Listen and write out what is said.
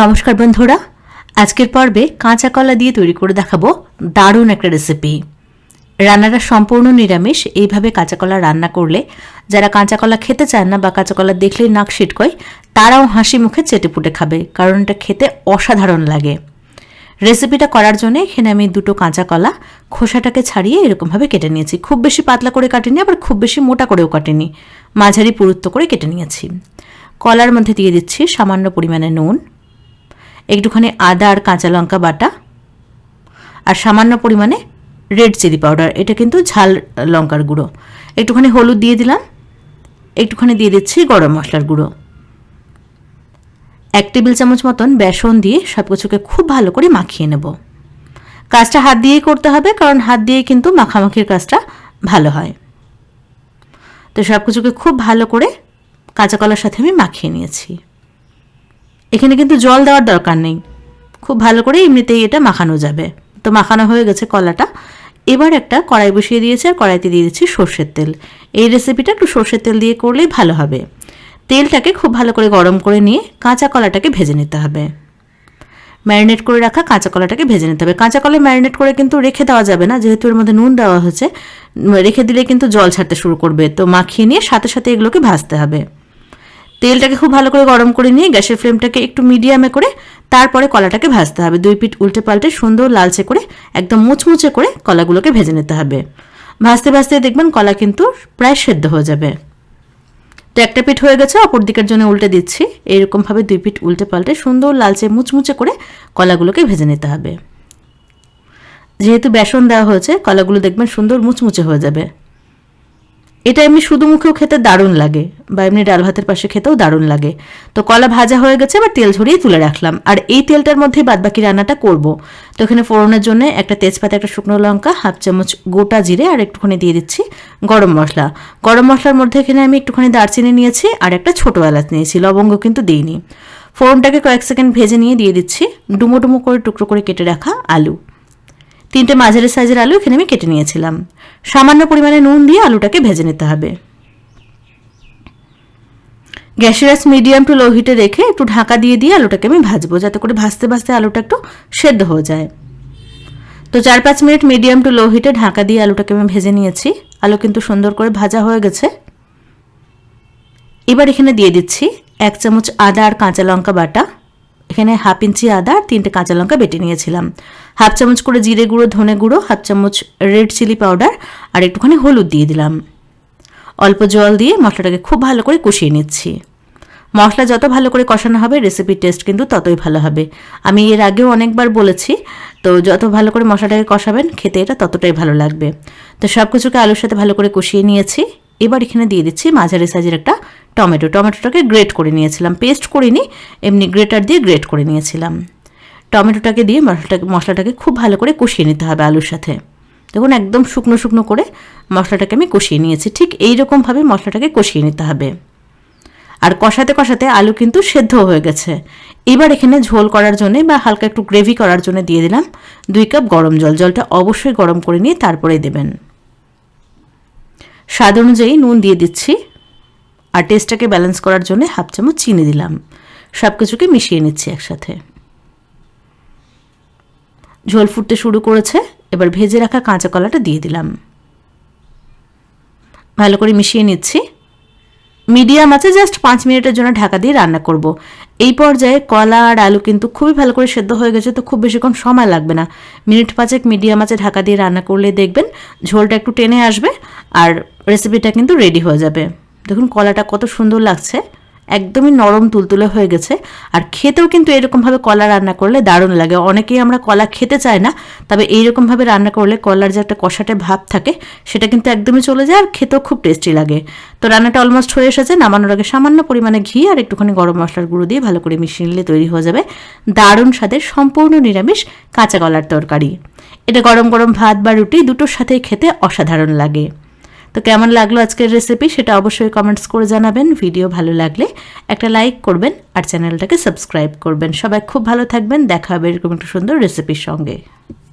নমস্কার বন্ধুরা, আজকের পর্বে কাঁচা কলা দিয়ে তৈরি করে দেখাবো দারুণ একটা রেসিপি রান্নাটা সম্পূর্ণ নিরামিষ, এইভাবে কাঁচা কলা রান্না করলে যারা কাঁচা কলা খেতে চান না বা কাঁচা কলা দেখলেই নাক ছিটকয় তারাও হাসি মুখে চেটে পুটে খাবে, কারণ এটা খেতে অসাধারণ লাগে। রেসিপিটা করার জন্য এখানে আমি দুটো কাঁচা কলা খোসাটাকে ছাড়িয়ে এরকমভাবে কেটে নিয়েছি। খুব বেশি পাতলা করে কাটিনি, আবার খুব বেশি মোটা করেও কাটিনি। মাঝারি পুরুত্ব করে কেটে নিয়েছি। কলার মধ্যে দিয়ে দিচ্ছি সামান্য পরিমাণে নুন একটুখানি আদা আর কাঁচা লঙ্কা বাটা আর সামান্য পরিমাণে রেড চিলি পাউডার এটা কিন্তু ঝাল লঙ্কার গুঁড়ো। একটুখানি হলুদ দিয়ে দিলাম। একটুখানি দিয়ে দিচ্ছি গরম মশলার গুঁড়ো। এক টেবিল চামচ মতন বেসন দিয়ে সব কিছুকে খুব ভালো করে মাখিয়ে নেব। কাজটা হাত দিয়েই করতে হবে, কারণ হাত দিয়ে কিন্তু মাখামাখির কাজটা ভালো হয়। তো সব কিছুকে খুব ভালো করে কাঁচা কলার সাথে আমি মাখিয়ে নিয়েছি। এখানে কিন্তু জল দেওয়ার দরকার নেই। খুব ভালো করে এমনিতেই এটা মাখানো যাবে। তো মাখানো হয়ে গেছে কলাটা। এবার একটা কড়াই বসিয়ে দিয়েছি আর কড়াইতে দিয়ে দিচ্ছি সর্ষের তেল। এই রেসিপিটা একটু সর্ষের তেল দিয়ে করলেই ভালো হবে। তেলটাকে খুব ভালো করে গরম করে নিয়ে কাঁচা কলাটাকে ভেজে নিতে হবে। ম্যারিনেট করে রাখা কাঁচা কলাটাকে ভেজে নিতে হবে। কাঁচা কলা ম্যারিনেট করে কিন্তু রেখে দেওয়া যাবে না। যেহেতু এর মধ্যে নুন দেওয়া হয়েছে, রেখে দিলে কিন্তু জল ছাড়তে শুরু করবে। তো মাখিয়ে নিয়ে সাথে সাথে এগুলোকে ভাজতে হবে। তেলটাকে খুব ভালো করে গরম করে নিয়ে গ্যাসের ফ্লেমটাকে একটু মিডিয়ামে করে তারপরে কলাটাকে ভাজতে হবে। দুই পিঠ উল্টে পাল্টে সুন্দর লালচে করে একদম মুচমুচে করে কলাগুলোকে ভেজে নিতে হবে। ভাজতে ভাজতে দেখবেন কলা কিন্তু প্রায় সেদ্ধ হয়ে যাবে। তো একটা পিঠ হয়ে গেছে, অপর দিকের জন্য উল্টে দিচ্ছি। এইরকমভাবে দুই পিঠ উল্টে পাল্টে সুন্দর লালচে মুচমুচে করে কলাগুলোকে ভেজে নিতে হবে। যেহেতু বেসন দেওয়া হয়েছে, কলাগুলো দেখবেন সুন্দর মুচমুচে হয়ে যাবে। এটা এমনি শুধু মুখেও খেতে দারুণ লাগে বা এমনি ডাল ভাতের পাশে খেতেও দারুণ লাগে। তো কলা ভাজা হয়ে গেছে, এবার তেল ঝরিয়ে তুলে রাখলাম। আর এই তেলটার মধ্যে বাদবাকি রান্নাটা করব। তো এখানে ফোড়নের জন্য একটা তেজপাতা, একটা শুকনো লঙ্কা, হাফ চামচ গোটা জিরে, আর একটুখানি দিয়ে দিচ্ছি গরম মশলা। গরম মশলার মধ্যে এখানে আমি একটুখানি দারচিনি নিয়েছি, আর একটা ছোটো এলাচ নিয়েছি, লবঙ্গ কিন্তু দিইনি। ফোড়নটাকে কয়েক সেকেন্ড ভেজে নিয়ে দিয়ে দিচ্ছি ডুমো ডুমো করে টুকরো করে কেটে রাখা আলু। তিনটে মাঝারি সাইজের আলু এখানে আমি কেটে নিয়েছিলাম। সামান্য পরিমাণে নুন দিয়ে আলুটাকে ভেজে নিতে হবে। গ্যাসের আস মিডিয়াম টু লো হিটে রেখে একটু ঢাকা দিয়ে দিয়ে আলুটাকে আমি ভাজবো, যাতে করে ভাজতে ভাজতে আলুটা একটু সেদ্ধ হয়ে যায়। তো চার পাঁচ মিনিট মিডিয়াম টু লো হিটে ঢাকা দিয়ে আলুটাকে আমি ভেজে নিয়েছি। আলু কিন্তু সুন্দর করে ভাজা হয়ে গেছে। এবার এখানে দিয়ে দিচ্ছি এক চামচ আদা আর কাঁচা লঙ্কা বাটা। এখানে হাফ ইঞ্চি আদা আর তিনটে কাঁচা লঙ্কা বেটে নিয়েছিলাম। হাফ চামচ করে জিরে গুঁড়ো, ধনে গুঁড়ো, হাফ চামচ রেড চিলি পাউডার আর একটুখানি হলুদ দিয়ে দিলাম। অল্প জল দিয়ে মশলাটাকে খুব ভালো করে কষিয়ে নিচ্ছি। মশলা যত ভালো করে কষানো হবে রেসিপির টেস্ট কিন্তু ততই ভালো হবে। আমি এর আগেও অনেকবার বলেছি, তো যত ভালো করে মশলাটাকে কষাবেন, খেতে এটা ততটাই ভালো লাগবে। তো সব কিছুকে আলুর সাথে ভালো করে কষিয়ে নিয়েছি। এবার এখানে দিয়ে দিচ্ছি মাঝারি সাইজের একটা টমেটো। টমেটোটাকে গ্রেট করে নিয়েছিলাম। পেস্ট করিনি, এমনি গ্রেটার দিয়ে গ্রেট করে নিয়েছিলাম। টমেটোটাকে দিয়ে মশলাটাকে মশলাটাকে খুব ভালো করে কষিয়ে নিতে হবে আলুর সাথে। দেখুন, একদম শুকনো শুকনো করে মশলাটাকে আমি কষিয়ে নিয়েছি। ঠিক এই রকমভাবে মশলাটাকে কষিয়ে নিতে হবে। আর কষাতে কষাতে আলু কিন্তু সেদ্ধ হয়ে গেছে। এবার এখানে ঝোল করার জন্য বা হালকা একটু গ্রেভি করার জন্য দিয়ে দিলাম দুই কাপ গরম জল। জলটা অবশ্যই গরম করে নিয়ে তারপরে দেবেন। স্বাদ অনুযায়ী নুন দিয়ে দিচ্ছি। আর টেস্টটাকে ব্যালেন্স করার জন্য হাফ চামচ চিনি দিলাম। সব কিছুকে মিশিয়ে নিচ্ছি একসাথে। ঝোল ফুটতে শুরু করেছে, এবার ভেজে রাখা কাঁচা কলাটা দিয়ে দিলাম। ভালো করে মিশিয়ে নিচ্ছি। মিডিয়াম আছে জাস্ট পাঁচ মিনিটের জন্য ঢাকা দিয়ে রান্না করব। এই পর্যায়ে কলা আর আলু কিন্তু খুবই ভালো করে সেদ্ধ হয়ে গেছে, তো খুব বেশিক্ষণ সময় লাগবে না। মিনিট পাঁচেক মিডিয়াম আছে ঢাকা দিয়ে রান্না করলে দেখবেন ঝোলটা একটু টেনে আসবে আর রেসিপিটা কিন্তু রেডি হয়ে যাবে। দেখুন, কলাটা কত সুন্দর লাগছে। একদমই নরম তুলতুলে হয়ে গেছে। আর খেতেও কিন্তু এরকমভাবে কলা রান্না করলে দারুণ লাগে। অনেকেই আমরা কলা খেতে চাই না, তবে এইরকমভাবে রান্না করলে কলার যে একটা কষাটে ভাব থাকে, সেটা কিন্তু একদমই চলে যায় আর খেতেও খুব টেস্টি লাগে। তো রান্নাটা অলমোস্ট হয়ে এসেছে। নামানোর আগে সামান্য পরিমাণে ঘি আর একটুখানি গরম মশলার গুঁড়ো দিয়ে ভালো করে মিশিয়ে নিলে তৈরি হয়ে যাবে দারুণ স্বাদের সম্পূর্ণ নিরামিষ কাঁচা কলার তরকারি। এটা গরম গরম ভাত বা রুটি দুটোর সাথেই খেতে অসাধারণ লাগে। তো কেমন লাগল আজকের রেসিপি সেটা অবশ্যই কমেন্টস করে জানাবেন। ভিডিও ভালো লাগলে একটা লাইক করবেন আর চ্যানেলটাকে সাবস্ক্রাইব করবেন। সবাই খুব ভালো থাকবেন। দেখা হবে এরকম একটা সুন্দর রেসিপির সঙ্গে।